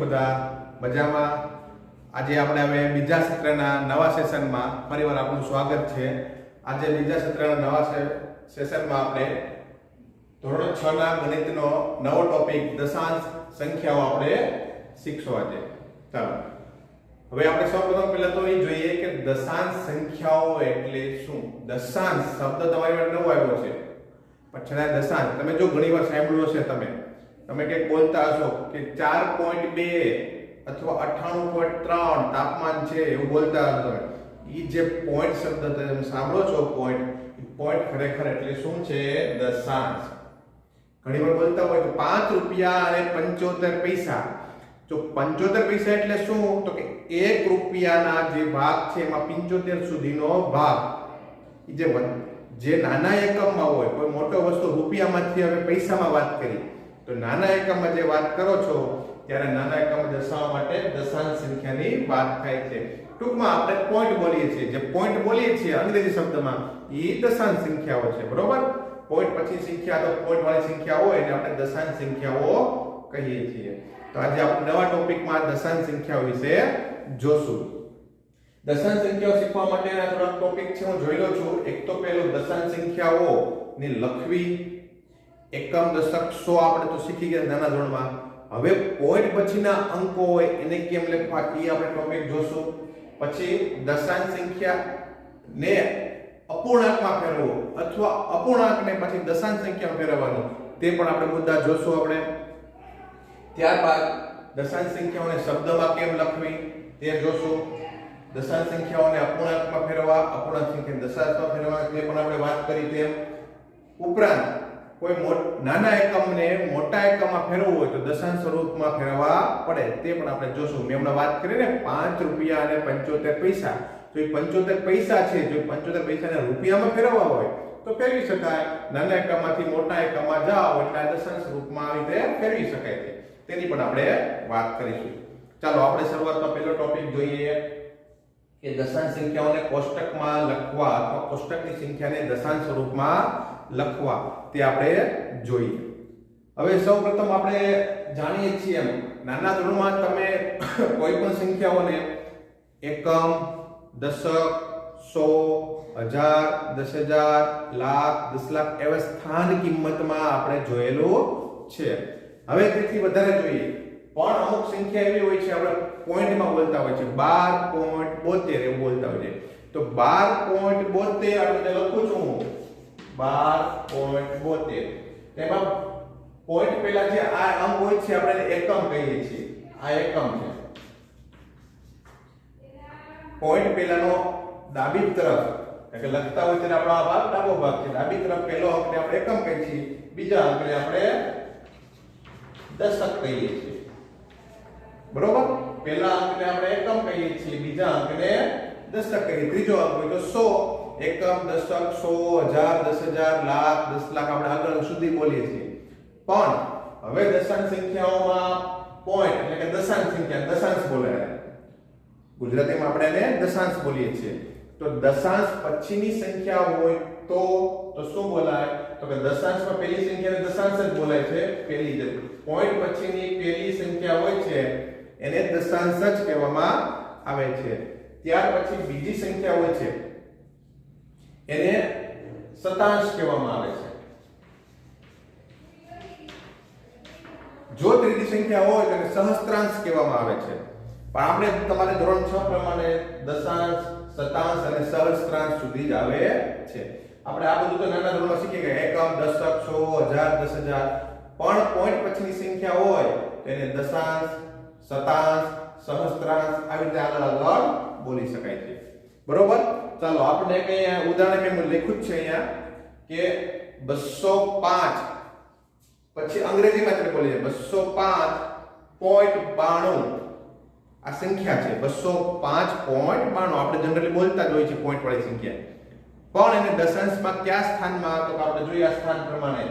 બધા મજામાં? આજે આપણે હવે બીજા સત્રના નવા સેશનમાં ફરીવાર આપનું સ્વાગત છે. આજે બીજા સત્રના નવા સેશનમાં આપણે ધોરણ છ ના ગણિતનો નવો ટોપિક દશાંશ સંખ્યાઓ આપણે શીખશું આજે. ચાલો. હવે આપણે સૌપ્રથમ પહેલા તો એ જોઈએ કે દશાંશ સંખ્યાઓ એટલે શું? દશાંશ શબ્દ તમારી માટે નવો આવ્યો છે. પછી છતાં દશાંશ. તમે જો ઘણીવાર સાંભળ્યો છે તમે. તમે કંઈક બોલતા હશો કે ચાર પોઈન્ટ બે અથવા અઠ્ઠાણું પોઈન્ટ ત્રણ તાપમાન છે એવું બોલતા હશો તમે. એ જે પોઈન્ટ શબ્દ તમે સાંભળો છો પોઈન્ટ પોઈન્ટ ખરેખર એટલે શું છે? દશાંશ. ઘણીવાર બોલતા હોય કે પાંચ રૂપિયા અને પંચોતેર પૈસા. જો પંચોતેર પૈસા એટલે શું? તો કે એક રૂપિયાના જે ભાગ છે એમાં પંચોતેર સુધીનો ભાગ. જે જે નાના એકમમાં હોય, કોઈ મોટો વસ્તુ રૂપિયામાંથી હવે પૈસામાં વાત કરી તો નાના એકમમાં જે વાત કરો છો, ત્યારે નાના એકમમાં દર્શાવવા માટે દશાંશ સંખ્યાની વાત થાય છે. ટૂંકમાં આપણે પોઈન્ટ બોલીએ છીએ. જે પોઈન્ટ બોલીએ છીએ અંગ્રેજી શબ્દમાં, એ દશાંશ સંખ્યાઓ છે. બરોબર? પોઈન્ટ પછી સંખ્યા તો પોઈન્ટ વાળી સંખ્યા હોય એને આપણે દશાંશ સંખ્યાઓ કહીએ છીએ. તો આજે આપણે નવા ટોપિકમાં દશાંશ સંખ્યાઓ વિશે જોશું. દશાંશ સંખ્યાઓ શીખવા માટેના ત્રણ ટોપિક છે. હું જોઈ લઉં છું. એક તો પહેલું દશાંશ સંખ્યાઓ ને લખવી. એકમ દશક સો આપણે તો શીખી ગયા નાના ધોરણમાં. હવે પોઈન્ટ પછીના અંકો હોય એને કેમ લખવા? એ આપણે ટોપિક જોશું. પછી દશાંશ સંખ્યા ને અપૂર્ણાંકમાં ફેરવવો અથવા અપૂર્ણાંકને પછી દશાંશ સંખ્યામાં ફેરવવાનો. તે પણ આપણે મુદ્દા જોશું આપણે. ત્યારબાદ દશાંશ સંખ્યાઓને શબ્દમાં કેમ લખવી? તે જોશું. દશાંશ સંખ્યાઓને અપૂર્ણાંકમાં ફેરવવા, અપૂર્ણાંક સંખ્યાને દશાંશમાં ફેરવવા, તે પણ આપણે વાત કરી તેમ. ઉપરાંત કોઈ નાના એકમને મોટા એકમમાં ફેરવવું હોય તો દશાંશ સ્વરૂપમાં ફેરવવા પડે. તે પણ આપણે જોશું. મેં હમણાં વાત કરી ને, પાંચ રૂપિયા અને પંચોતેર પૈસા. તો એ પંચોતેર પૈસા છે, જો પંચોતેર પૈસાને રૂપિયામાં ફેરવવા હોય, તો ફેરવી શકાય. નાના એકમમાંથી મોટા એકમમાં જાઓ એટલે દશાંશ રૂપમાં આવી રીતે ફેરવી શકાય છે. તેની પણ આપણે વાત કરીશું. ચાલો, આપણે શરૂઆતમાં પહેલો ટોપિક જોઈએ. કે દશાંશ સંખ્યાઓને કોષ્ટકમાં લખવા અથવા કોષ્ટકની સંખ્યાને દશાંશ સ્વરૂપમાં લખવા, તે આપણે જોઈએ. હવે સૌપ્રથમ આપણે જાણીએ છીએ એમ, નાના ધોરણમાં તમે કોઈ પણ સંખ્યાઓને એકમ, દશક, સો, હજાર, દસ હજાર, લાખ, દસ લાખ એવા સ્થાન કિંમતમાં આપણે જોયેલું છે. હવે તેથી વધારે જોઈએ. પણ અમુક સંખ્યા એવી હોય છે, આપણે પોઈન્ટમાં બોલતા હોય છે. બાર પોઈન્ટ બોતેર એવું બોલતા હોય છે. તો બાર પોઈન્ટ બોતેર આપણે લખું છું બાર પોઈન્ટ બોતેર. તેમાં પોઈન્ટ પહેલા જે આ અંક હોય છે, આપણે એકમ કહીએ છીએ. આ એકમ છે. પોઈન્ટ પહેલાનો ડાબી તરફ, એટલે લખતા હોય ત્યારે આપણો આ ભાગ, ડાબો ભાગ છે. ડાબી તરફ પહેલો અંકને આપણે એકમ કહીએ છીએ. બીજા અંકને આપણે દશક કહીએ છીએ. બરોબર? પહેલા અંકને આપણે એકમ કહીએ છીએ, બીજા અંકને દશક કહીએ ત્રીજો અંક હોય તો 100 એકમ, દશક, સો, હજાર, દસ હજાર, લાખ, દસ લાખ, આપણે આગળ સુધી બોલીએ છીએ. પણ હવે દશાંશ સંખ્યાઓમાં પોઈન્ટ એટલે કે દશાંશ સંખ્યા, દશાંશ બોલાય. ગુજરાતીમાં આપણે એને દશાંશ બોલીએ છીએ. તો દશાંશ પછીની સંખ્યા હોય તો તો શું બોલાય? તો કે દશાંશમાં પહેલી સંખ્યાને દશાંશ જ બોલાય છે, પહેલી જ. પોઈન્ટ પછીની પહેલી સંખ્યા હોય છે, એને દશાંશ જ કહેવામાં આવે છે. ત્યાર પછી બીજી સંખ્યા હોય છે એને શતાંશ કહેવામાં આવે છે. જો ત્રીજી સંખ્યા હોય તો એને સહસ્ત્રાંશ કહેવામાં આવે છે. પણ આપણે તમારે ધોરણ 6 પ્રમાણે દશાંશ શતાંશ અને સહસ્ત્રાંશ સુધી જ આવે છે. આપણે આ બધું તો નાના ધોરણમાં શીખી ગયા. એકમ, દશક, સો, હજાર, દસ હજાર. પણ પોઈન્ટ પછીની સંખ્યા હોય એને દશાંશ શતાંશ સહસ્ત્રાંશ આવી રીતે આગળ આગળ બોલી શકાય છે. બરોબર? ચાલો, આપણે કઈ ઉદાહરણ મેં લખ્યું છે અહીંયા? કે 205 પછી અંગ્રેજીમાં આપણે બોલીએ 205 પોઈન્ટ બાણું. આ સંખ્યા છે 205 પોઈન્ટ બાણું. આપણે જનરલી બોલતા જ હોય છે પોઈન્ટ વાળી સંખ્યા. પણ એને દશાંશમાં કયા સ્થાનમાં તો આપણે જોઈએ સ્થાન પ્રમાણે.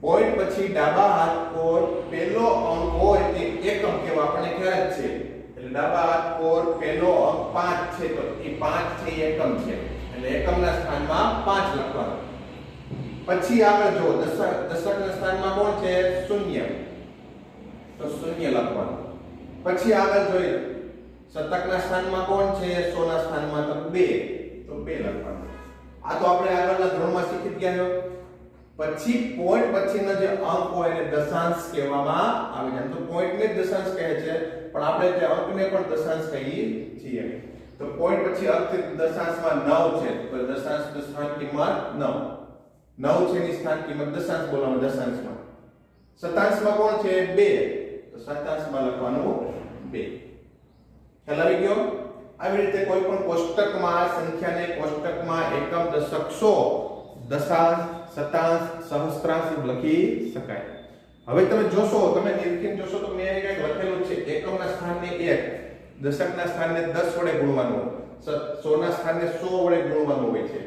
પોઈન્ટ પછી ડાબા હાથ પર પહેલો અંક હોય તે એકમ કેવા? આપણને ખ્યાલ છે. એટલે ડાબા પેલો અંક 5 છે તો એ 5 છે એકમ છે. એટલે એકમના સ્થાનમાં 5 લખવાનું. પછી આગળ જો દશક, દશકના સ્થાનમાં કોણ છે? શૂન્ય. તો શૂન્ય લખવાનું. પછી આગળ જોઈએ. શતકના સ્થાનમાં કોણ છે? સોના સ્થાનમાં તો બે. તો બે લખવાનું. આ તો આપણે આગળના ધોરણમાં શીખી ગયા છો. પછી પોઈન્ટ પછીનો જે અંક હોય એને દશાંશ કહેવામાં આવે છે. આમ તો પોઈન્ટ ને જ દશાંશ કહે છે, પણ આપણે તે અંકને પણ દશાંશ કહીએ છીએ. તો પોઈન્ટ પછી અંક દશાંશમાં 9 છે. તો દશાંશ સ્થાન કિંમત 9 9 છે ની સ્થાન કિંમત દશાંશ બોલવાનું દશાંશમાં. શતાંશમાં કોણ છે? 2 તો શતાંશમાં લખવાનું 2 ખ્યાલ આવી ગયો? આવી રીતે કોઈ પણ કોષ્ટકમાં, સંખ્યાને કોષ્ટકમાં એકમ દશક સો દશાંશ શતાંશ સહસ્ત્રાંશ લખી શકાય. હવે તમે જોશો, તમે નિરીક્ષણ જોશો તો મેં અહીં કંઈક લખેલું છે. એકમના સ્થાનને 1 દશકના સ્થાનને 10 વડે ગુણવાનું. સોના સ્થાનને 100 વડે ગુણવાનું હોય છે.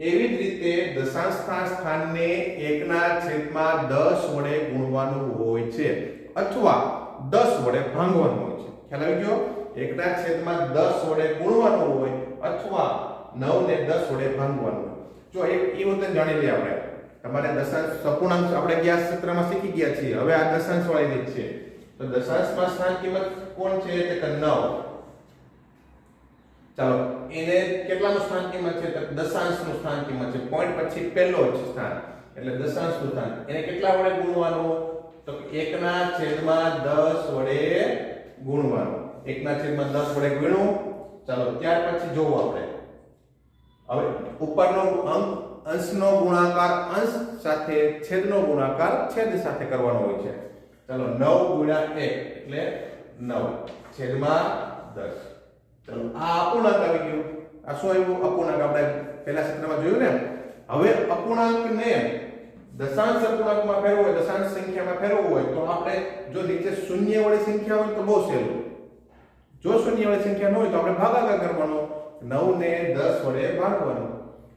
એવી જ રીતે દશાંશના સ્થાનને 1 ના છેદમાં 10 વડે ગુણવાનું હોય છે. અથવા 10 વડે ભાંગવાનું હોય છે. ખ્યાલ આવી ગયો? 1 ના છેદમાં 10 વડે ગુણવાનું હોય અથવા 9 ને 10 વડે ભાંગવાનું. જો એક એ વતન જાણી લઈએ આપણે. તમારે દશાંશ સપૂર્ણાંક આપણે ગયા સત્રમાં શીખી ગયા છીએ? હવે આ દશાંશ વાળી રીત છે. તો દશાંશમાં સ્થાન કિંમત કોણ છે? એટલે કે 9 ચાલો, એને કેટલાનું સ્થાન કિંમત છે? તો દશાંશનું સ્થાન કિંમત છે. પોઈન્ટ પછી પહેલો જ સ્થાન. એટલે દશાંશનું સ્થાન. એને કેટલા વડે ગુણવાનું? તો 1 ના છેદમાં 10 વડે ગુણવાનું. 1 ના છેદમાં 10 વડે ગુણવું ચાલો, ત્યાર પછી જોવો આપણે. હવે ઉપરનો અંક અંશનો ગુણાકાર અંશ સાથે છેદનો ગુણાકાર છેદ સાથે કરવાનો હોય છે. ચાલો 9 ગુણ્યા 1 એટલે 9 છેદમાં 10 ચાલો, આ અપૂર્ણાંક આવી ગયો. આ શું આવ્યું? અપૂર્ણાંક. આપણે પહેલા સત્રમાં જોયું ને? હવે અપૂર્ણાંકને દશાંશ અપૂર્ણાંકમાં ફેરવવો હોય, દશાંશ સંખ્યામાં ફેરવવો હોય, તો આપણે જો નીચે શૂન્ય વાળી સંખ્યા હોય તો બહુ સહેલું. જો શૂન્ય વાળી સંખ્યા ન હોય તો આપણે ભાગાકાર કરવાનો 9 ને દસ વડે ભાગવાનું.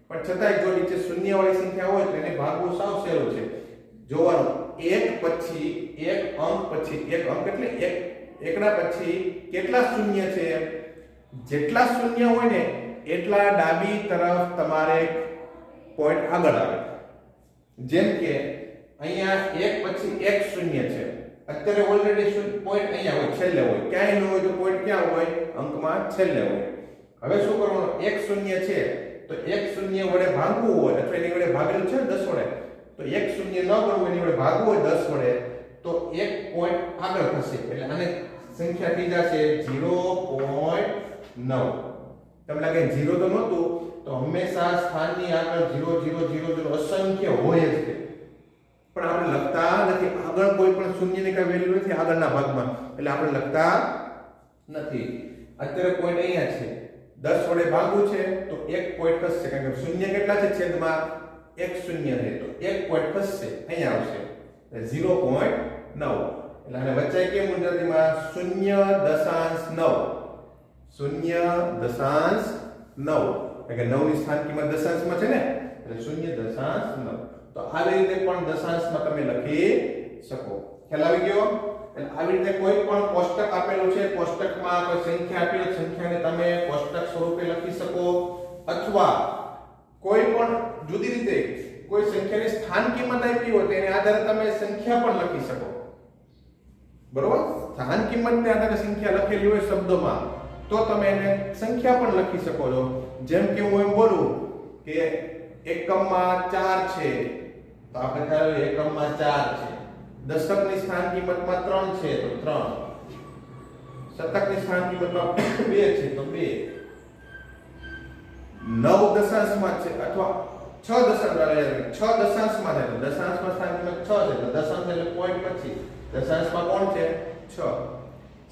પણ છતાંય જો નીચે શૂન્ય વાળી સંખ્યા હોય તો એને ભાગવું સાવ સહેલું છે. જોવાનું, એક પછી એક અંક પછી એક અંક એટલે એક, એકના પછી કેટલા શૂન્ય છે જેટલા શૂન્ય હોય ને એટલા ડાબી તરફ તમારે પોઈન્ટ આગળ આવે. જેમ કે અહીંયા એક પછી એક શૂન્ય છે. અત્યારે ઓલરેડી પોઈન્ટ અહીંયા હોય, છેલ્લે હોય. ક્યાંય ન હોય તો પોઈન્ટ ક્યાં હોય? અંકમાં છેલ્લે હોય. હવે શું કરવાનું? એક શૂન્ય છે. તો એક શૂન્ય વડે ભાગવું હોય, અથવા એની વડે ભાગેલું છે ને દસ વડે, તો એક શૂન્ય ન કરવું એની વડે ભાગવું હોય દસ વડે, તો એક પોઈન્ટ આગળ થશે એટલે આને સંખ્યા થઈ જશે ઝીરો પોઈન્ટ નવ. તમને લાગે ઝીરો તો નહોતું, તો હંમેશા સ્થાનની આગળ ઝીરો ઝીરો ઝીરો ઝીરો અસંખ્ય હોય જ છે. પણ આપણે લખતા નથી. આગળ કોઈ પણ શૂન્યની કઈ વેલ્યુ નથી આગળના ભાગમાં. એટલે આપણે લખતા નથી. અત્યારે પોઈન્ટ અહીંયા છે. 10 વડે ભાગવું છે, તો એક પોઈન્ટ ખસશે કારણ કે શૂન્ય કેટલા છે છેદમાં એક શૂન્ય છે. તો એક પોઈન્ટ ખસશે અહીંયા આવશે. ઝીરો પોઈન્ટ નવ. એટલે આને વચ્ચે કેમ ગુજરાતીમાં શૂન્ય દશાંશ નવ. શૂન્ય દશાંશ નવ. એટલે કે નવની સ્થાન કિંમત દશાંશમાં છે ને? એટલે શૂન્ય દશાંશ નવ. તો આવી રીતે પણ દશાંશમાં તમે લખી શકો. ખ્યાલ આવી ગયો? એટલે આવી રીતે કોઈ પણ કોષ્ટક આપેલું છે, કોષ્ટકમાં કોઈ સંખ્યા આપેલી સંખ્યાને તમે કોષ્ટક સ્વરૂપે લખી શકો. અથવા કોઈ પણ જુદી રીતે કોઈ સંખ્યાની સ્થાન કિંમત આપી હોય તેને આધારે તમે સંખ્યા પણ લખી શકો. બરોબર? સ્થાન કિંમતને આધારે સંખ્યા લખેલી હોય શબ્દોમાં, તો તમે એને સંખ્યા પણ લખી શકો છો. જેમ કે હું એમ બોલું કે એકમમાં ચાર છે. તો આપણે ખ્યાલ એકમમાં ચાર છે. દશકની સ્થાન કિંમતમાં 3 છે, તો 3 શતકની સ્થાન કિંમતમાં 2 છે, તો 2 નવ દશાંશમાં છે, અથવા 6 દશાંશ વાળા 6 દશાંશમાં છે, તો દશાંશમાં સ્થાન કિંમત 6 છે, તો દશાંશ એટલે પોઈન્ટ પછી દશાંશમાં કોણ છે? 6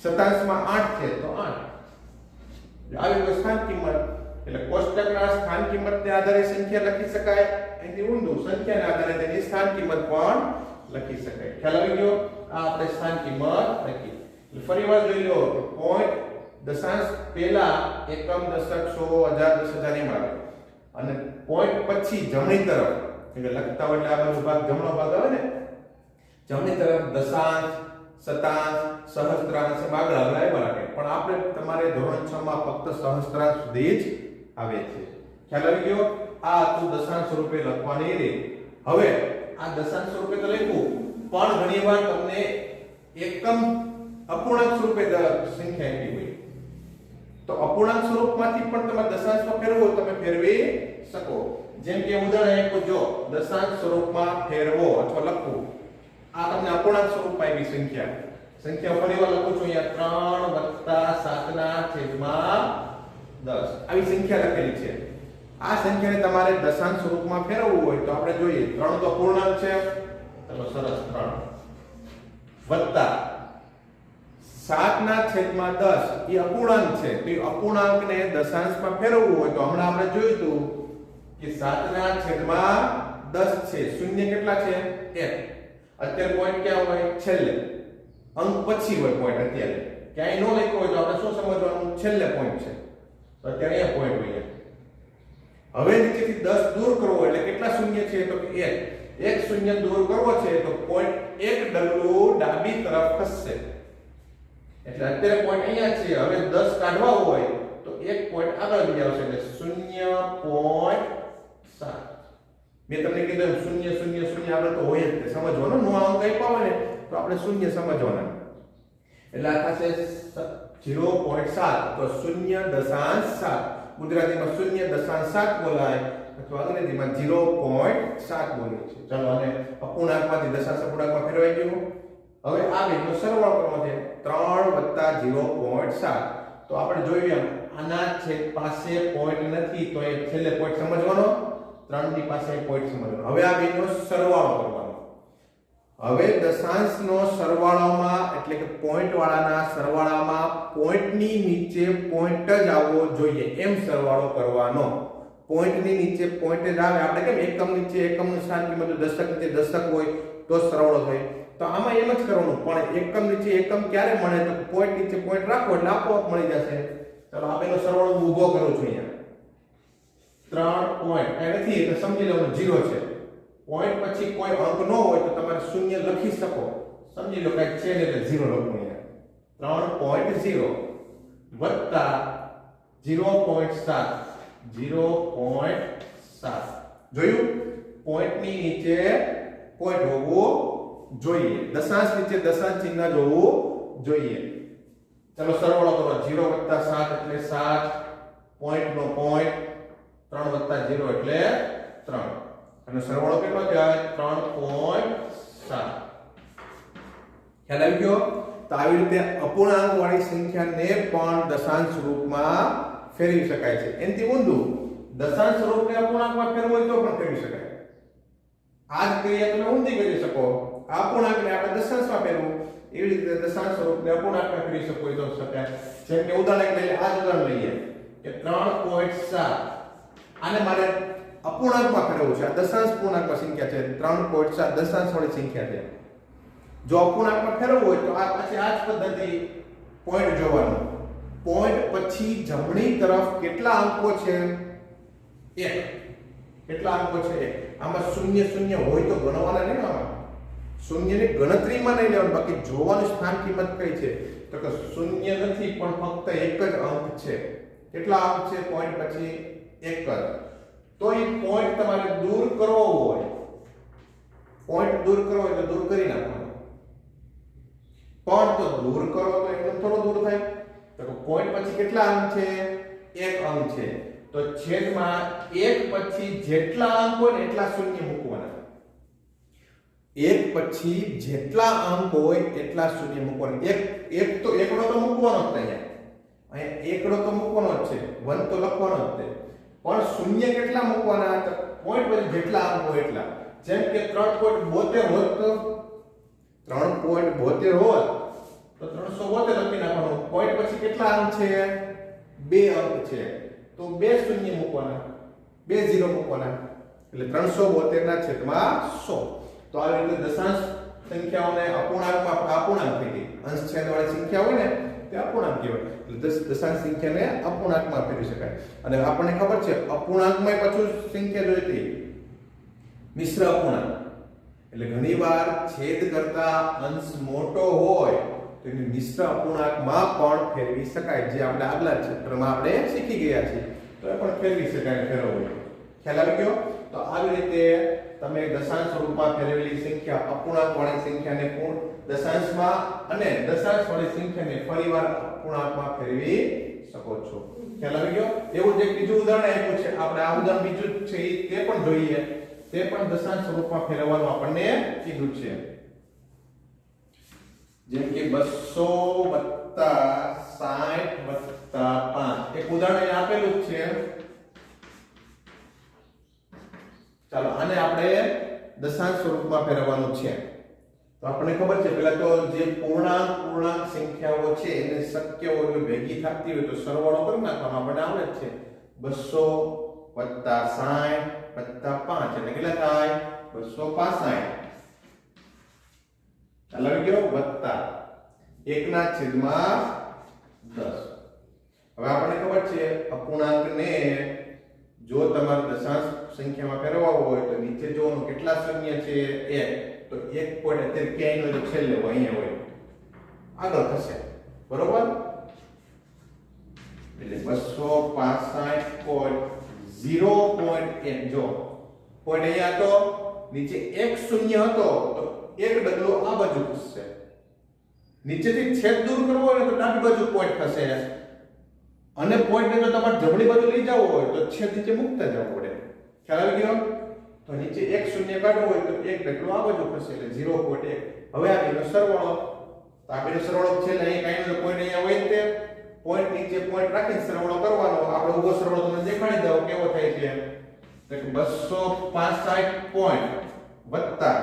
શતાંશમાં 8 છે, તો 8 આવી કોઈ સ્થાન કિંમત, એટલે કોષ્ટકના સ્થાન કિંમતને આધારે સંખ્યા લખી શકાય. એની ઊંધું સંખ્યાના આધારે તેની સ્થાન કિંમત પણ લખી શકાય. ખ્યાલ આવી ગયો? આ આપણે સ્થાન કિંમત લખી ફરી વાર જોઈ લો પોઈન્ટ દશાંશ પહેલા એકમ દશક સો, હજાર દસ હજાર એમ આવે. અને પોઈન્ટ પછી જમણી તરફ એટલે લખતા હોય એટલે આ બાજુ ભાગ જમણો ભાગ આવે ને? જમણી તરફ દશાંશ શતાંશ સહસ્ત્રાંશ એમ આગળ આગળ આવ્યા રાખે પણ આપણે તમારે ધોરણ 6 માં ફક્ત સહસ્ત્રાંશ સુધી જ આવે છે. ખ્યાલ આવી ગયો? આ હતું દશાંશ રૂપે લખવાની રીત. હવે આ દશાંશ સ્વરૂપે તો લખ્યું. પણ ઘણીવાર તમને એકમ અપૂર્ણાંક સ્વરૂપે સંખ્યા આપી હોય. તો અપૂર્ણાંક સ્વરૂપમાંથી પણ તમે દશાંશમાં ફેરવો, તમે ફેરવી શકો. જેમ કે ઉદાહરણ આપ્યું જો દશાંશ સ્વરૂપમાં ફેરવો અથવા લખવું આ તમને અપૂર્ણાંક સ્વરૂપમાં આવી સંખ્યા. સંખ્યા ફરીવાર લખું છું અહીંયા 3 વત્તા 7 ના છેદમાં 10 આવી સંખ્યા લખેલી છે. આ સંખ્યાને તમારે દશાંશ સ્વરૂપમાં ફેરવવું હોય તો આપણે જોઈએ. ત્રણ તો પૂર્ણાંક છે. ચલો સરસ ત્રણ. વત્તા 7 ના છેદમાં દસ એ અપૂર્ણાંક છે. તો એ અપૂર્ણાંકને દશાંશમાં ફેરવવું હોય તો હમણાં આપણે જોયું હતું કે 7 ના છેદમાં દસ છે. શૂન્ય કેટલા છે? એક. અત્યારે પોઈન્ટ ક્યાં હોય? છેલ્લે. અંક પછી હોય પોઈન્ટ અત્યારે. ક્યાંય નો લખ્યો હોય તો આપણે શું સમજવાનું? છેલ્લે પોઈન્ટ છે. તો અત્યારે અહીંયા પોઈન્ટ હોય. હવે નીચેથી 10 દૂર કરવો એટલે કેટલા શૂન્ય છે તો કે 1 એક શૂન્ય દૂર કરવો છે તો પોઈન્ટ એક ડગલું ડાબી તરફ ખસશે. એટલે અત્યારે પોઈન્ટ અહીંયા છે. હવે 10 કાઢવા હોય તો એક પોઈન્ટ આગળ લઈ આવશે એટલે 0.7 મેં તમને કીધું શૂન્ય શૂન્ય શૂન્ય આગળ તો હોય જ તે. સમજવાનો? નો અંક આપ્યા હોય ને તો આપણે શૂન્ય સમજવાના. એટલે આ થશે ઝીરો પોઈન્ટ સાત. તો શૂન્ય દશાંશ સાત. ગુજરાતીમાં શૂન્ય દશાંશ સાત બોલાય અથવા અંગ્રેજીમાં ઝીરો પોઈન્ટ સાત બોલે છે. ચાલો અને અપૂર્ણાંકમાંથી દશાંશ અપૂર્ણાંકમાં ફેરવાઈ ગયું. હવે આ બેનો સરવાળો કરવો છે ત્રણ વત્તા ઝીરો પોઈન્ટ સાત. તો આપણે જોઈએ આના છેદ પાસે પોઈન્ટ નથી, તો એ છેલ્લે પોઈન્ટ સમજવાનો. ત્રણની પાસે પોઈન્ટ સમજવાનો. હવે આ બેનો સરવાળો કરવાનો. હવે દશાંશનો સરવાળામાં, એટલે કે પોઈન્ટ વાળાના સરવાળામાં પોઈન્ટની નીચે પોઈન્ટ જ આવવો જોઈએ. એમ સરવાળો કરવાનો. પોઈન્ટની નીચે પોઈન્ટ જ આવે. આપણે કેમ એકમ નીચે એકમનું સ્થાન કિંમત જો દશક નીચે દશક હોય, તો સરવાળો થાય. તો આમાં એમ જ કરવાનું. પણ એકમ નીચે એકમ ક્યારે મળે? તો પોઈન્ટ નીચે પોઈન્ટ રાખો એટલે આપોઆપ મળી જશે. ચાલો, આપણે સરવાળો ઊભો કરું છું અહીંયા ત્રણ પોઈન્ટ એ નથી, એટલે સમજી લેવાનું. જીરો છે. પોઈન્ટ પછી કોઈ અંક ન હોય તો તમારે શૂન્ય લખી શકો. સમજી લો કે છે ને એટલે ઝીરો લખો અહીંયા. ત્રણ પોઈન્ટ ઝીરો વત્તા ઝીરો પોઈન્ટ સાત. ઝીરો પોઈન્ટ જોયું? પોઈન્ટની નીચે પોઈન્ટ હોવું જોઈએ. દશાંશ નીચે દશાંશ ચિહ્ન જ હોવું જોઈએ. ચલો સરવાળો કરો. ઝીરો વત્તા સાત એટલે સાત. પોઈન્ટ નો પોઈન્ટ ત્રણ વત્તા ઝીરો એટલે ત્રણ. અને સરવાળો કેટલો થાય ત્રણ પોઈન્ટ સાત. ખ્યાલ આવી ગયો? તો આવી રીતે અપૂર્ણાંક વાળી સંખ્યાને પણ દશાંશ રૂપમાં ફેરવી શકાય છે. એનથી ઊંધું, દશાંશ સ્વરૂપને અપૂર્ણાંકમાં ફેરવો તો પણ ફેરવી શકાય. આ જ ક્રિયા તમે ઊંધી કરી શકો. અપૂર્ણાંકને આપણે દશાંશમાં ફેરવું. એવી રીતે દશાંશ સ્વરૂપને અપૂર્ણાંકમાં ફેરવી શકો તો શકાય. જેમ કે ઉદાહરણ લઈએ આ જ ઉદાહરણ લઈએ કે 3.7 આને મારે અપૂર્ણાંકમાં ફેરવવું છે. આ દશાંશ પૂર્ણાંકમાં સંખ્યા છે. 3.7 દશાંશ વાળી સંખ્યા છે. જો અપૂર્ણાંકમાં ફેરવવું હોય તો આ પછી આ જ પદ્ધતિ પોઈન્ટ જોવાનું. પોઈન્ટ પછી જમણી તરફ કેટલા અંકો છે? એક. કેટલા અંકો છે? આમાં શૂન્ય શૂન્ય હોય તો ગણવાના નહીં આમાં? શૂન્યની ગણતરીમાં નહીં લેવાનું. બાકી જોવાનું સ્થાન કિંમત કઈ છે? તો કે શૂન્ય નથી, પણ ફક્ત એક જ અંક છે. કેટલા અંક છે? પોઈન્ટ પછી એક જ. તો એ પોઈન્ટ તમારે દૂર કરવો હોય. પોઈન્ટ દૂર કરવો તો દૂર કરી નાખવાનો. પણ તો દૂર કરો તો એકદમ થોડો દૂર થાય. તો પોઈન્ટ પછી કેટલા અંક છે? એક અંક છે. તો છેદમાં એક પછી જેટલા અંક હોય એટલા શૂન્ય મૂકવાના. એક પછી જેટલા અંક હોય એટલા શૂન્ય મૂકવાના. એક એક તો એકડો તો મૂકવાનો જ અહીંયા. અહીંયા એકડો તો મૂકવાનો જ છે. વન તો લખવાનો જ છે. પણ શૂન્ય કેટલા મૂકવાના તો પોઈન્ટ પછી જેટલા અંક એટલા. જેમ કે 3.72 હોત તો? 3.72 હોત તો 372 લખી નાખવાનું. પોઈન્ટ પછી કેટલા અંક છે? બે અંક છે. તો બે શૂન્ય મૂકવાના. બે ઝીરો મૂકવાના. એટલે 372 ના છેદમાં 100 તો આવી રીતે દશાંશ સંખ્યાઓને અપૂર્ણાંકમાં અપૂર્ણાંક થઈ ગઈ. અંશ છેદ વાળી સંખ્યા હોય ને તે અપૂર્ણાંક કહેવાય. એટલે દસ દશાંશ સંખ્યાને અપૂર્ણાંકમાં ફેરવી શકાય. અને આપણને ખબર છે અપૂર્ણાંકમાં પાછું સંખ્યા જોઈતી. મિશ્ર અપૂર્ણાંક. એટલે ઘણીવાર છેદ કરતા અંશ મોટો હોય, તો એને મિશ્ર અપૂર્ણાંકમાં પણ ફેરવી શકાય, જે આપણે આગલા ચેપ્ટરમાં આપણે શીખી ગયા છીએ. તો એ પણ ફેરવી શકાય ફેરવવું. ખ્યાલ આવી ગયો તો આવી રીતે તમે દશાંશ સ્વરૂપમાં ફેરવેલી સંખ્યા, અપૂર્ણાંકવાળી સંખ્યાને પૂર્ણ દશાંશમાં અને દશાંશવાળી સંખ્યાને ફરીવાર અપૂર્ણાંકમાં ફેરવી શકો છો. ખ્યાલ આવી ગયો? એવું જે બીજું ઉદાહરણ આપ્યું છે. આપણે આ ઉદાહરણ બીજું છે તે પણ જોઈએ. તે પણ દશાંશ સ્વરૂપમાં ફેરવવાનું આપણને કીધું છે. જેમ કે 200 વત્તા 60 વત્તા 5 એક ઉદાહરણ આપેલું છે. ચાલો, આને આપણે દશાંશ સ્વરૂપમાં ફેરવવાનું છે. તો આપણને ખબર છે, પહેલા તો જે પૂર્ણાંક પૂર્ણાંક સંખ્યાઓ છે, એને શક્ય હોય ભેગી થતી હોય તો સરવાળો કરી નાખવાનો આપણને આવડે જ છે. બસો વત્તા સાઠ વત્તા પાંચ, એટલે કેટલા થાય? 265 ચાલો, આવી ગયો, વત્તા. એકના છેદમાં દસ. હવે આપણને ખબર છે, અપૂર્ણાંકને જો તમારે દશાંશ સંખ્યામાં ફેરવવો હોય તો નીચે જોવાનું કેટલા શૂન્ય છે એ, તો એક પોઈન્ટ અત્યારે ક્યાંય નો છેલ્લે હોય, અહીંયા હોય. આગળ થશે. બરોબર? એટલે 265 પોઈન્ટ 0.1 જો પોઈન્ટ અહીંયા તો નીચે એક શૂન્ય હતો, તો એક બદલો આ બાજુ પૂછશે નીચેથી છેદ દૂર કરવો હોય તો ડાબી બાજુ પોઈન્ટ થશે. અને પોઈન્ટ જો તમારે જમણી બાજુ લઈ જવો હોય તો છેદ નીચે મૂકતા જવું પડે. ખ્યાલ આવી ગયો? તો નીચે એક શૂન્ય કાઢવું હોય તો એક ડગલો આ બાજુ ખસે એટલે 0.1 હવે આ બેનો સરવાળો. તો આ બેનો સરવાળો છે ને અહીં કાંઈ પોઈન્ટ અહીંયા હોય તે. પોઈન્ટ નીચે પોઈન્ટ રાખીને સરવાળો કરવાનો. આપણો ઊભો સરવાળો તમને દેખાડી દઉં કેવો થાય છે. તો કે 265 પોઈન્ટ વત્તા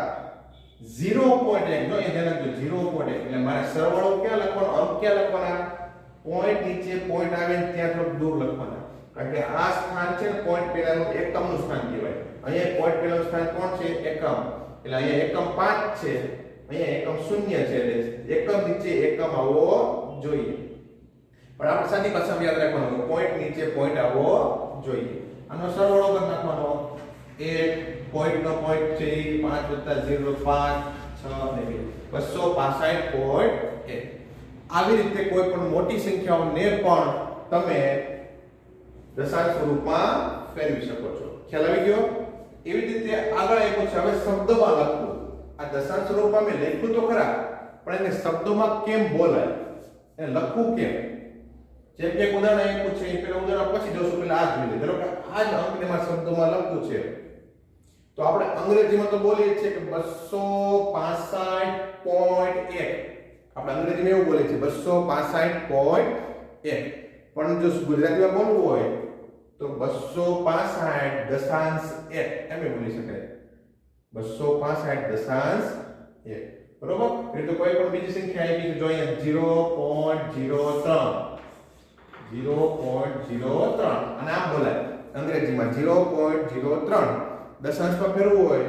0.1 જો એ ધ્યાન રાખજો 0.1 એટલે મારે સરવાળો ક્યાં લખવાનો? અંક ક્યાં લખવાના? પોઈન્ટ નીચે પોઈન્ટ આવે ત્યાં થોડું દૂર લખવાના. કારણ કે આ સ્થાન છે પોઈન્ટ પહેલાનું એકમનું સ્થાન કહેવાય. અહીંયા પોઈન્ટ પહેલાનું સ્થાન કોણ છે? એકમ. એટલે અહીંયા એકમ 5 છે. અહીંયા એકમ શૂન્ય છે એટલે એકમ નીચે એકમ આવવો જોઈએ. પણ આપણે સાદી ભાષામાં યાદ રાખવાનું પોઈન્ટ નીચે પોઈન્ટ આવવો જોઈએ. આનો સરવાળો કરી નાખવાનો. એક પોઈન્ટ નો પોઈન્ટ છે 5 0 5 6 ને 265 પોઈન્ટ એક. આવી રીતે કોઈ પણ મોટી સંખ્યાઓને પણ તમે દશાંશ સ્વરૂપમાં ફેરવી શકો છો. ખ્યાલ આવી ગયો? એવી રીતે આગળ આપ્યું છે હવે શબ્દમાં લખવું. આ દશાંશ સ્વરૂપમાં મેં લખ્યું તો ખરા, પણ એને શબ્દોમાં કેમ બોલાય? એને લખવું કેમ? જેમ કે એક ઉદાહરણ આપ્યું છે એ પેલા ઉદાહરણ પછી જોશું, પેલા આ જોઈ લે. ધારો કે આ જ અંકને મારા શબ્દોમાં લખવું છે. તો આપણે અંગ્રેજીમાં તો બોલીએ છીએ કે 265.1 આપણે અંગ્રેજીમાં એવું બોલે છે 265.1 પણ જો ગુજરાતીમાં બોલવું હોય, તો 265 દશાંશ 1 એમ બોલી શકાય. 265 દશાંશ 1 બરોબર? એટલે કોઈ પણ બીજી સંખ્યા આવી છે, જો અહીંયા 0.03 0.03 અને આમ બોલાય. અંગ્રેજીમાં 0.03 દશાંશમાં ફેરવું હોય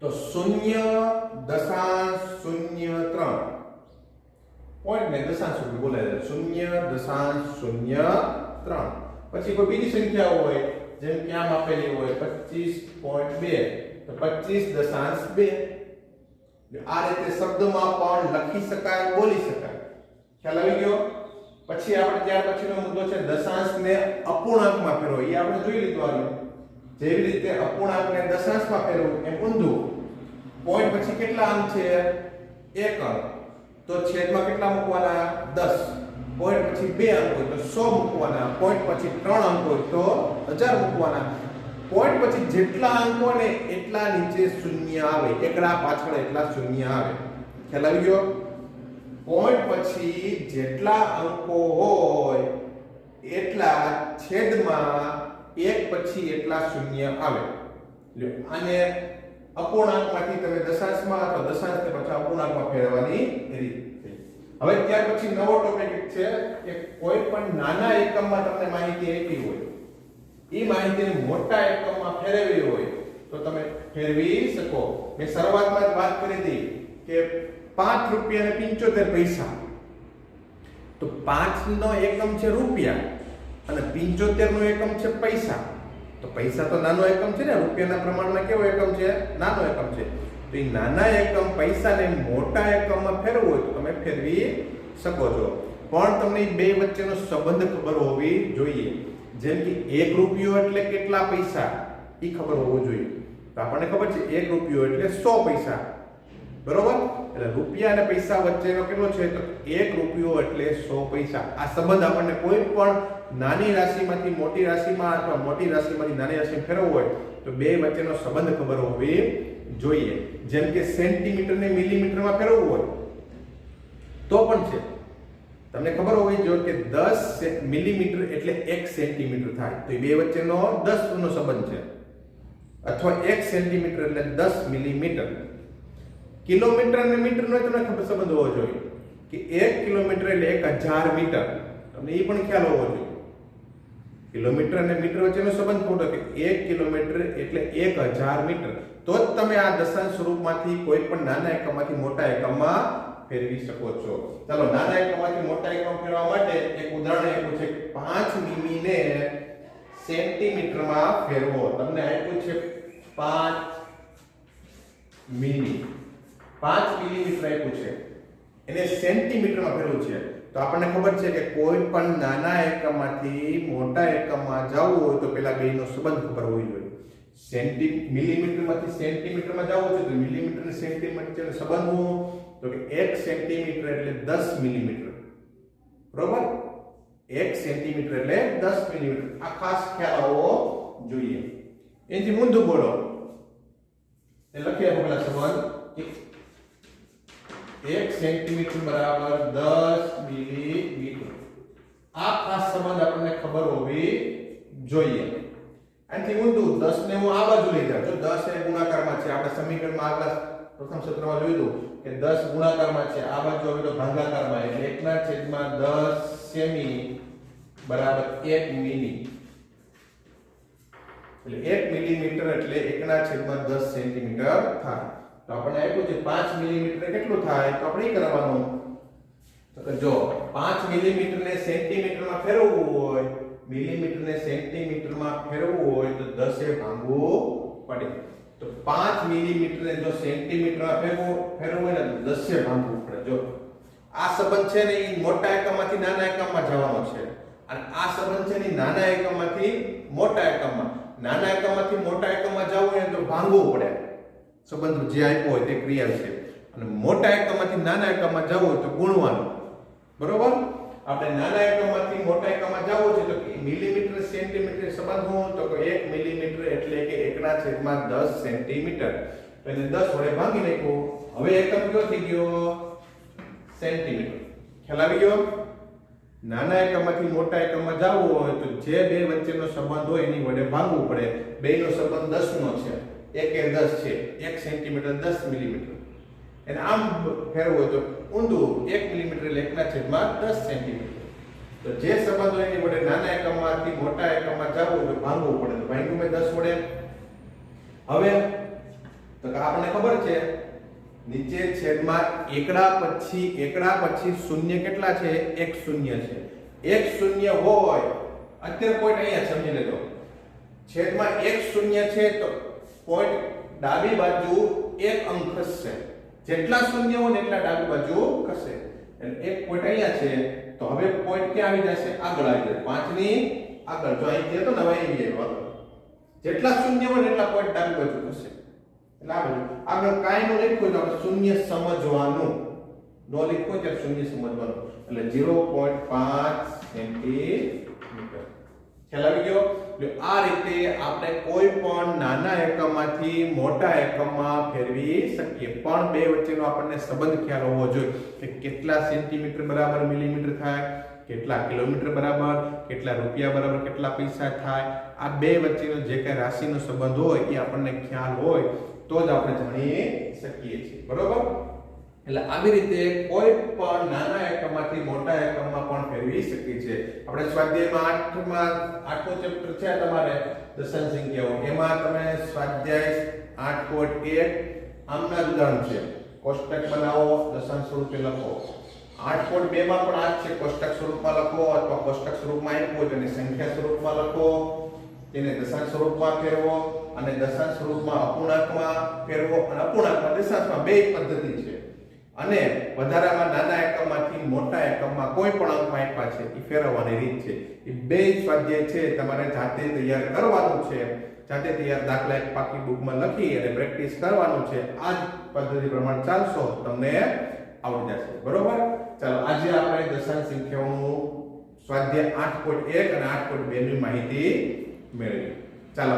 તો શૂન્ય દશાંશ શૂન્ય ત્રણ પોઈન્ટ ને દશાંશ સુધી બોલાય શૂન્ય દશાંશ શૂન્ય ત્રણ પછી કોઈ બીજી સંખ્યા હોય, જેમ કે આમ આપેલી હોય, પચીસ પોઈન્ટ બે. તો પચીસ દશાંશ બે. આ રીતે શબ્દમાં પણ લખી શકાય, બોલી શકાય. ખ્યાલ આવી ગયો? પછી આપણે ત્યાર પછીનો મુદ્દો છે, દશાંશને અપૂર્ણાંકમાં ફેરવો. એ આપણે જોઈ લીધું આવ્યું જેવી રીતે અપૂર્ણાંકને દશાંશમાં ફેરવું, એમ ઊંધું. પોઈન્ટ પછી કેટલા અંક છે? એક અંક. તો છેદમાં કેટલા મૂકવાના? 10 પોઈન્ટ પછી બે અંક હોય તો 100 મૂકવાના. પોઈન્ટ પછી ત્રણ અંક હોય તો 1000 મૂકવાના. પોઈન્ટ પછી જેટલા અંકો ને એટલા નીચે શૂન્ય આવે. એકડા પાછળ એટલા શૂન્ય આવે. ખ્યાલ આવી ગયો? પોઈન્ટ પછી જેટલા અંકો હોય એટલા છેદમાં એક પછી એટલા શૂન્ય આવે. આને અપૂર્ણાંકમાંથી તમે દશાંશમાં અથવા દશાંશને પછી અપૂર્ણાંકમાં ફેરવવાની રીત હવે ત્યાર પછી નવો ટોપિક છે કે કોઈ પણ નાના એકમમાં તમને માહિતી આપી હોય એ માહિતીને મોટા એકમમાં ફેરવવી હોય, તો તમે ફેરવી શકો. મેં શરૂઆતમાં જ વાત કરી હતી કે પાંચ રૂપિયા ને પિંચોતેર પૈસા. તો પાંચ નો એકમ છે રૂપિયા અને પિંચોતેરનો એકમ છે પૈસા. તો પૈસા તો નાનો એકમ છે ને, રૂપિયાના પ્રમાણમાં કેવો એકમ છે? નાનો એકમ છે. તો એ નાના એકમ પૈસાને મોટા એકમમાં ફેરવવું હોય તો તમે ફેરવી શકો છો. પણ તમને બે વચ્ચેનો સંબંધ ખબર હોવી જોઈએ. જેમ કે એક રૂપિયો એટલે કેટલા પૈસા એ ખબર હોવું જોઈએ. તો આપણને ખબર છે, એક રૂપિયો એટલે સો પૈસા. બરોબર? એટલે રૂપિયા અને પૈસા વચ્ચેનો કેટલો છે? તો એક રૂપિયો એટલે સો પૈસા. આ સંબંધ આપણને કોઈ પણ નાની રાશિમાંથી મોટી રાશિમાં અથવા મોટી રાશિમાંથી નાની રાશિમાં ફેરવવો હોય, તો બે વચ્ચેનો સંબંધ ખબર હોવી જોઈએ. જેમ કે સેન્ટીમીટર ને મિલીમીટરમાં ફેરવવું હોય, તો પણ છે. તમને ખબર હોવી જોઈએ કે દસ મિલીમીટર એટલે એક સેન્ટીમીટર થાય. તો એ બે વચ્ચેનો દસ નો સંબંધ છે. અથવા એક સેન્ટીમીટર એટલે દસ મિલીમીટર. કિલોમીટર અને મીટરનો તમને ખબર સંબંધ હોવો જોઈએ. કે એક કિલોમીટર એટલે એક હજાર મીટર. તમને એ પણ ખ્યાલ હોવો જોઈએ. કિલોમીટર અને મીટર વચ્ચેનો સંબંધ ખોટો કે એક કિલોમીટર એટલે એક હજાર મીટર. તો જ તમે આ દશાંશ સ્વરૂપમાંથી કોઈ પણ નાના એકમમાંથી મોટા એકમમાં ફેરવી શકો છો. ચાલો, નાના એકમમાંથી મોટા એકમ ફેરવા માટે એક ઉદાહરણ આપ્યું છે. પાંચ મીમીને સેન્ટીમીટરમાં ફેરવો. તમને આપ્યું છે પાંચ મિલી પાંચ મિલીમીટર આપ્યું છે એને સેન્ટીમીટરમાં ફેરવું છે. તો આપણને ખબર છે કે કોઈ પણ નાના એકમમાંથી મોટા એકમમાં જવું હોય તો પેલા બેનો સંબંધ ખબર હોવી જોઈએ. સેન્ટી, મિલીમીટરમાંથી સેન્ટીમીટરમાં જવું છે તો મિલીમીટર સેન્ટીમીટર સંબંધ હોવો. તો કે એક સેન્ટીમીટર એટલે દસ મિલીમીટર. બરોબર? એક સેન્ટીમીટર એટલે દસ મિલીમીટર. આ ખાસ ખ્યાલ આવવો જોઈએ. એથી મૂંધું બોલો. લખીએ પેલા સંબંધ. એક સેન્ટીમીટર બરાબર દસ મિલીમીટર. આ ખાસ સંબંધ આપણને ખબર હોવી જોઈએ. આનાથી ઊંધું, દસ ને હું આ બાજુ લઈ જાઉં. જો દસ એ ગુણાકારમાં છે, આપણે સમીકરણમાં આગલા પ્રથમ સત્રમાં જોયું હતું કે દસ ગુણાકારમાં છે, આ બાજુ હવે તો ભાગાકારમાં, એટલે એકના છેદમાં દસ સેમી બરાબર એક મિલી. એટલે એક મિલીમીટર એટલે એકના છેદમાં દસ સેન્ટીમીટર થાય. તો આપણને આપ્યું છે પાંચ મિલીમીટર કેટલું થાય? તો આપણે એ કરવાનું. તો જો પાંચ મિલીમીટર ને સેન્ટીમીટરમાં ફેરવવું હોય મિલીમીટર ને સેન્ટીમીટરમાં ફેરવવું હોય, તો દસે ભાંગવું પડે. તો પાંચ મિલીમીટર ને જો સેન્ટીમીટરમાં ફેરવવું ફેરવો હોય ને, તો દસે ભાંગવું પડે. જો આ સંબંધ છે ને એ મોટા એકમમાંથી નાના એકમમાં જવાનો છે. અને આ સંબંધ છે ને નાના એકમમાંથી મોટા એકમમાં. નાના એકમમાંથી મોટા એકમમાં જવું હોય તો ભાંગવું પડે. સંબંધ જે આપ્યો હોય તે ક્રિયા છે અને મોટા એકમમાંથી નાના એકમમાં જવું હોય તો ગુણવાનું. બરોબર? આપણે નાના એકમમાંથી મોટા એકમમાં જવું છે તો મિલીમીટર, સેન્ટીમીટર સંબંધ હું તો એક મિલીમીટર એટલે કે 1 ના છેદમાં દસ સેન્ટીમીટર. એને 10 વડે ભાગી નાખ્યું. હવે એકમ કયો થઈ ગયો? સેન્ટીમીટર. ખ્યાલ આવી ગયો? નાના એકમમાંથી મોટા એકમમાં જવું હોય તો જે બે વચ્ચેનો સંબંધ હોય એની વડે ભાગવું પડે. બેનો સંબંધ 10 નો છે. એક એ દસ છે, એક સેન્ટીમીટર દસ મિલીમીટર એને આમ ફેરવો તો ઊંધું એક મિલીમીટર એટલે એકના છેદમાં દસ સેન્ટીમીટર તો જે સંબંધ એની વડે નાના એકમમાંથી મોટા એકમમાં જવું તો ભાંગવું પડે. તો ભાંગ્યું મેં દસ વડે. હવે, તો આપણને ખબર છે, નીચે છેદમાં એકડા પછી એકડા પછી શૂન્ય કેટલા છે? એક શૂન્ય છે. એક શૂન્ય હોય, અત્યારે પોઈન્ટ અહીંયા સમજી લેજો. છેદમાં એક શૂન્ય છે તો પોઈન્ટ ડાબી બાજુ એક અંક ખસશે જેટલા શૂન્ય હોય એટલા ડાબી બાજુ ખસે એટલે એક પોઈન્ટ અહીંયા છે, તો હવે પોઈન્ટ ક્યાં આવી જશે? આગળ આવી જશે. પાંચની આગળ. જો અહીં ગયો તો હવે અહીં જાય આગળ. જેટલા શૂન્ય હોય એટલા પોઈન્ટ ડાબી બાજુ ખસે એટલે આ બાજુ આગળ કાંઈ નું લખ્યું, તો શૂન્ય સમજવાનું. નો લખ્યું, ત્યારે શૂન્ય સમજવાનું. એટલે 0.5 સેન્ટીમીટર ખ્યાલ આવી ગયો? એટલે આ રીતે આપણે કોઈ પણ નાના એકમમાંથી મોટા એકમમાં ફેરવી શકીએ. પણ બે વચ્ચેનો આપણને સંબંધ ખ્યાલ હોવો જોઈએ કે કેટલા સેન્ટીમીટર બરાબર, મિલીમીટર થાય, કેટલા કિલોમીટર બરાબર, કેટલા રૂપિયા બરાબર, કેટલા પૈસા થાય. આ બે વચ્ચેનો જે કઈ રાશિનો સંબંધ હોય એ આપણને ખ્યાલ હોય તો જ આપણે જાણી શકીએ છીએ. બરોબર? એટલે આવી રીતે કોઈ પણ નાના એકમમાંથી મોટા એકમમાં પણ ફેરવી શકીએ છીએ આપણે સ્વાધ્યાયમાં આઠમાં, આઠમો ચેપ્ટર છે તમારે દર્શન સંખ્યાઓ. એમાં તમે સ્વાધ્યાય આઠ પોઈન્ટ એક, આમના ઉદાહરણ છે. કોષ્ટક બનાવો દર્શન સ્વરૂપે લખો. આઠ પોઈન્ટ બે માં પણ આ જ છે, કોષ્ટક સ્વરૂપમાં લખો અથવા કોષ્ટક સ્વરૂપમાં એક હોય તેને સંખ્યા સ્વરૂપમાં લખો. તેને દશાંશ સ્વરૂપમાં ફેરવો અને દશાંશ સ્વરૂપમાં અપૂર્ણાંકમાં ફેરવો અને અપૂર્ણાંકમાં દશાંશમાં બે પદ્ધતિ છે. અને વધારામાં નાના એકમમાંથી મોટા એકમમાં કોઈ પણ અંકમાં આપ્યા છે એ ફેરવવાની રીત છે. એ બે સ્વાધ્યાય છે, તમારે જાતે તૈયાર કરવાનું છે. જાતે તૈયાર દાખલા એક પાકી બુકમાં લખી અને પ્રેક્ટિસ કરવાનું છે. આ જ પદ્ધતિ પ્રમાણે ચાલશો, તમને આવડી જશે. બરોબર? ચાલો, આજે આપણે દશાંશ સંખ્યાઓનું સ્વાધ્યાય આઠ પોઈન્ટ એક અને આઠ પોઈન્ટ બે ની માહિતી મેળવી ચાલો